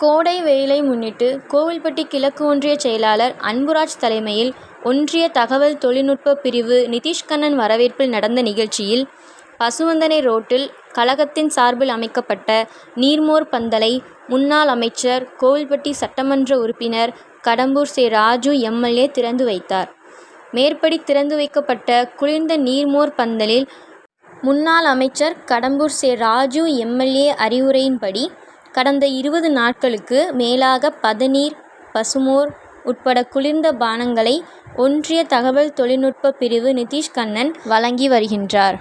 கோடை வெயிலை முன்னிட்டு கோவில்பட்டி கிழக்கு ஒன்றிய செயலாளர் அன்புராஜ் தலைமையில் ஒன்றிய தகவல் தொழில்நுட்ப பிரிவு நிதிஷ்கண்ணன் வரவேற்பில் நடந்த நிகழ்ச்சியில் பசுவந்தனை ரோட்டில் கழகத்தின் சார்பில் அமைக்கப்பட்ட நீர்மோர் பந்தலை முன்னாள் அமைச்சர் கோவில்பட்டி சட்டமன்ற உறுப்பினர் கடம்பூர் செ ராஜு எம்எல்ஏ திறந்து வைத்தார். மேற்படி திறந்து வைக்கப்பட்ட குளிர்ந்த நீர்மோர் பந்தலில் முன்னாள் அமைச்சர் கடம்பூர் செ ராஜு எம்எல்ஏ அறிவுரையின்படி கடந்த இருபது நாட்களுக்கு மேலாக பதநீர் பசுமோர் உட்பட குளிர்ந்த பானங்களை ஒன்றிய தகவல் தொழில்நுட்ப பிரிவு நிதிஷ்கண்ணன் வழங்கி வருகின்றார்.